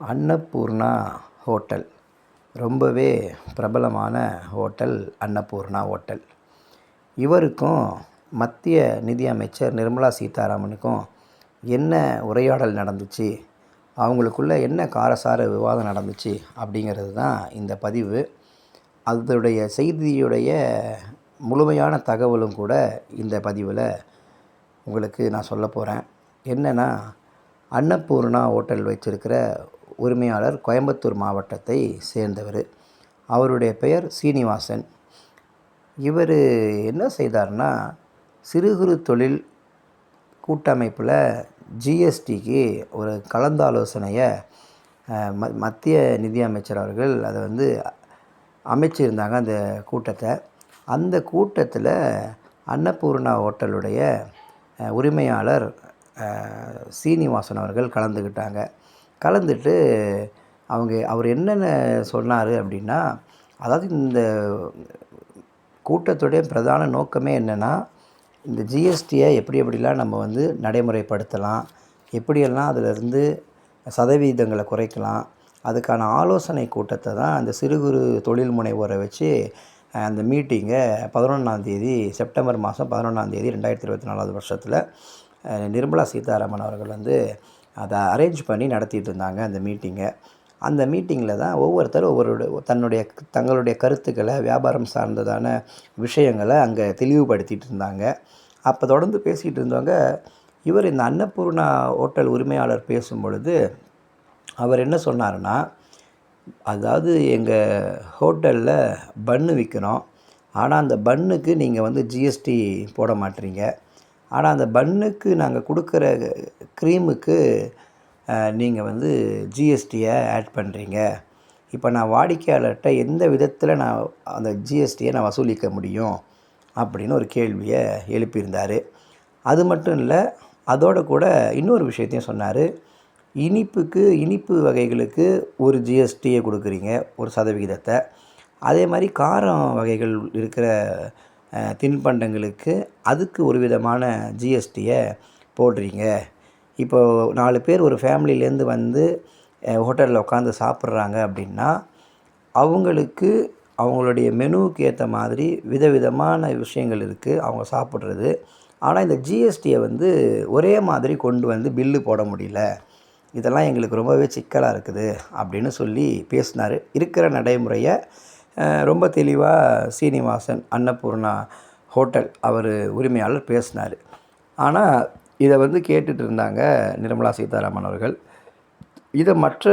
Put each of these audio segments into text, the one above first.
Annapurna hotel. ரொம்பவே பிரபலமான hotel Annapurna hotel. இவருக்கும் மத்திய நிதி அமைச்சர் நிர்மலா சீதாராமனுக்கும் என்ன உரையாடல் நடந்துச்சு? அவங்களுக்குள்ள என்ன காரசார விவாதம் நடந்துச்சு? அப்படிங்கிறது தான் இந்த பதிவு. அதனுடைய செய்தியுடைய முழுமையான தகவலும் கூட இந்த பதிவில் உங்களுக்கு நான் சொல்ல போகிறேன் என்னென்னா அன்னபூர்ணா ஹோட்டல் வச்சுருக்கிற உரிமையாளர் கோயம்புத்தூர் மாவட்டத்தை சேர்ந்தவர். அவருடைய பெயர் சீனிவாசன். இவர் என்ன செய்தார்னா சிறு குறு தொழில் கூட்டமைப்பில் ஜிஎஸ்டிக்கு ஒரு கலந்தாலோசனையை ம மத்திய நிதி அமைச்சர் அவர்கள் அதை வந்து அமைச்சிருந்தாங்க அந்த கூட்டத்தை. அந்த கூட்டத்தில் அன்னபூர்ணா ஹோட்டலுடைய உரிமையாளர் சீனிவாசன் அவர்கள் கலந்துக்கிட்டாங்க கலந்துட்டு அவங்க அவர் என்னென்ன சொன்னார் அப்படின்னா அதாவது இந்த கூட்டத்துடைய பிரதான நோக்கமே என்னென்னா இந்த ஜிஎஸ்டியை எப்படி எப்படிலாம் நம்ம வந்து நடைமுறைப்படுத்தலாம் எப்படியெல்லாம் அதிலிருந்து சதவீதங்களை குறைக்கலாம் அதுக்கான ஆலோசனை கூட்டத்தை தான் அந்த சிறு குறு தொழில் முனைவோரை வச்சு அந்த மீட்டிங்கை பதினொன்றாந்தேதி செப்டம்பர் மாதம் பதினொன்றாந்தேதி ரெண்டாயிரத்தி இருபத்தி நாலாவது வருஷத்தில் நிர்மலா சீதாராமன் அவர்கள் வந்து அதை அரேஞ்ச் பண்ணி நடத்திட்டு இருந்தாங்க அந்த மீட்டிங்கை அந்த மீட்டிங்கில் தான் ஒவ்வொருத்தரும் ஒவ்வொரு தன்னுடைய தங்களுடைய கருத்துக்களை வியாபாரம் சார்ந்ததான விஷயங்களை அங்கே தெளிவுபடுத்திகிட்டு இருந்தாங்க அப்போ தொடர்ந்து பேசிகிட்டு இருந்தவங்க இவர் இந்த அன்னபூர்ணா ஹோட்டல் உரிமையாளர் பேசும் பொழுது அவர் என்ன சொன்னாருன்னா அதாவது எங்கள் ஹோட்டலில் பன்னு விற்கிறோம் ஆனால் அந்த பன்னுக்கு நீங்கள் வந்து ஜிஎஸ்டி போட மாட்டீங்க. ஆனால் அந்த பன்னுக்கு நாங்கள் கொடுக்குற க்ரீமுக்கு நீங்கள் வந்து ஜிஎஸ்டியை ஆட் பண்ணுறீங்க இப்போ நான் வாடிக்கையாளர்கிட்ட எந்த விதத்தில் நான் அந்த ஜிஎஸ்டியை நான் வசூலிக்க முடியும் அப்படின்னு ஒரு கேள்வியை எழுப்பியிருந்தார். அது மட்டும் இல்லை அதோட கூட இன்னொரு விஷயத்தையும் சொன்னார். இனிப்புக்கு இனிப்பு வகைகளுக்கு ஒரு ஜிஎஸ்டியை கொடுக்குறீங்க ஒரு சதவிகிதத்தை. அதே மாதிரி காரம் வகைகள் இருக்கிற தின்பண்டங்களுக்கு அதுக்கு ஒரு விதமான ஜிஎஸ்டியை போடுறீங்க. இப்போது நாலு பேர் ஒரு ஃபேமிலியிலேருந்து வந்து ஹோட்டலில் உட்காந்து சாப்பிட்றாங்க அப்படின்னா அவங்களுக்கு அவங்களுடைய மெனுவுக்கு ஏற்ற மாதிரி விதவிதமான விஷயங்கள் இருக்குது அவங்க சாப்பிட்றது. ஆனால் இந்த ஜிஎஸ்டியை வந்து ஒரே மாதிரி கொண்டு வந்து பில்லு போட முடியல. இதெல்லாம் எங்களுக்கு ரொம்பவே சிக்கலாக இருக்குது அப்படின்னு சொல்லி பேசினார். இருக்கிற நடைமுறையை ரொம்ப தெளிவாக சீனிவாசன் அன்னபூர்ணா ஹோட்டல் அவர் உரிமையாளர் பேசினார். ஆனால் இதை வந்து கேட்டுட்டு இருந்தாங்க நிர்மலா சீதாராமன் அவர்கள். இதை மற்ற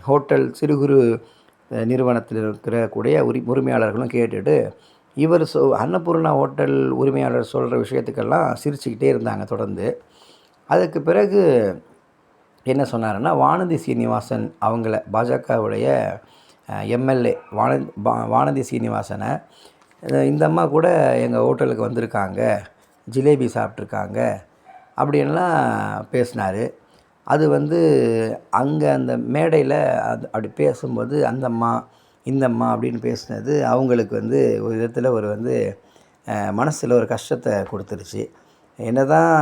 ஹோட்டல் சிறு குறு நிறுவனத்தில் இருக்கிற கூடிய உரி உரிமையாளர்களும் கேட்டுட்டு இவர் சொ அன்னபூர்ணா ஹோட்டல் உரிமையாளர் சொல்கிற விஷயத்துக்கெல்லாம் சிரிச்சுக்கிட்டே இருந்தாங்க தொடர்ந்து. அதுக்கு பிறகு என்ன சொன்னாருன்னா வானதி சீனிவாசன் அவங்கள பாஜகவுடைய எம்எல்ஏ வான பா- வானதி சீனிவாசனை இந்த அம்மா கூட எங்கள் ஹோட்டலுக்கு வந்திருக்காங்க ஜிலேபி சாப்பிட்ருக்காங்க அப்படின்லாம் பேசினார். அது வந்து அங்கே அந்த மேடையில் அது அப்படி பேசும்போது அந்த அம்மா இந்த அம்மா அப்படின்னு பேசினது அவங்களுக்கு வந்து ஒரு விதத்தில் ஒரு வந்து மனசில் ஒரு கஷ்டத்தை கொடுத்துருச்சு. என்ன தான்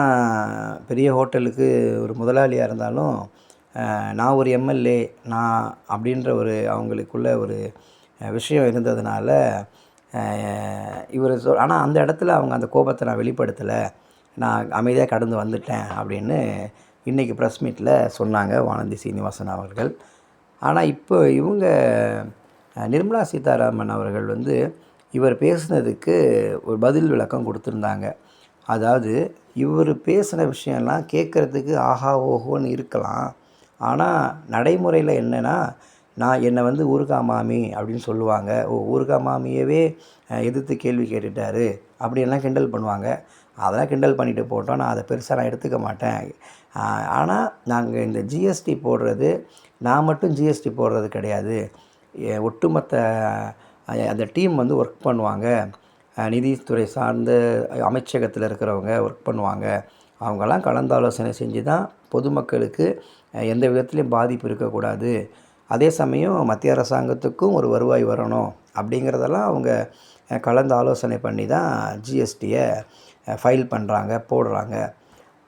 பெரிய ஹோட்டலுக்கு ஒரு முதலாளியாக இருந்தாலும் நான் ஒரு எம்எல்ஏ நான் அப்படின்ற ஒரு அவங்களுக்குள்ள ஒரு விஷயம் இருந்ததுனால இவர் சொல் ஆனால் அந்த இடத்துல அவங்க அந்த கோபத்தை நான் வெளிப்படுத்தலை. நான் அமைதியாக கடந்து வந்துட்டேன் அப்படின்னு இன்றைக்கி ப்ரெஸ் மீட்டில் சொன்னாங்க வானதி சீனிவாசன் அவர்கள். ஆனால் இப்போ இவங்க நிர்மலா சீதாராமன் அவர்கள் வந்து இவர் பேசுனதுக்கு ஒரு பதில் விளக்கம் கொடுத்துருந்தாங்க. அதாவது இவர் பேசின விஷயம்லாம் கேட்குறதுக்கு ஆஹா ஓஹோன்னு இருக்கலாம். ஆனால் நடைமுறையில் என்னென்னா நான் என்னை வந்து ஊருகா மாமி அப்படின்னு சொல்லுவாங்க. ஓ ஊருகா மாமியவே எதிர்த்து கேள்வி கேட்டுட்டாரு. அப்படின்லாம் கிண்டல் பண்ணுவாங்க. அதெல்லாம் கிண்டல் பண்ணிட்டு போட்டோம். நான் அதை பெருசாக நான் எடுத்துக்க மாட்டேன். ஆனால் நாங்கள் இந்த ஜிஎஸ்டி போடுறது நான் மட்டும் ஜிஎஸ்டி போடுறது கிடையாது. ஒட்டுமொத்த அந்த டீம் வந்து ஒர்க் பண்ணுவாங்க. நிதித்துறை சார்ந்த அமைச்சகத்தில் இருக்கிறவங்க ஒர்க் பண்ணுவாங்க. அவங்கெல்லாம் கலந்தாலோசனை செஞ்சு தான் பொதுமக்களுக்கு எந்த விதத்துலேயும் பாதிப்பு இருக்கக்கூடாது. அதே சமயம் மத்திய அரசாங்கத்துக்கும் ஒரு வருவாய் வரணும் அப்படிங்கிறதெல்லாம் அவங்க கலந்து ஆலோசனை பண்ணி தான் ஜிஎஸ்டியை ஃபைல் பண்ணுறாங்க போடுறாங்க.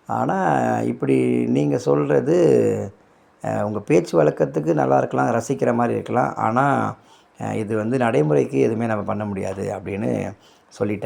ஆனால் இப்படி நீங்கள் சொல்கிறது உங்கள் பேச்சு வழக்கத்துக்கு நல்லா இருக்கலாம் ரசிக்கிற மாதிரி இருக்கலாம். ஆனால் இது வந்து நடைமுறைக்கு எதுவுமே நம்ம பண்ண முடியாது அப்படின்னு சொல்லிட்டேன்.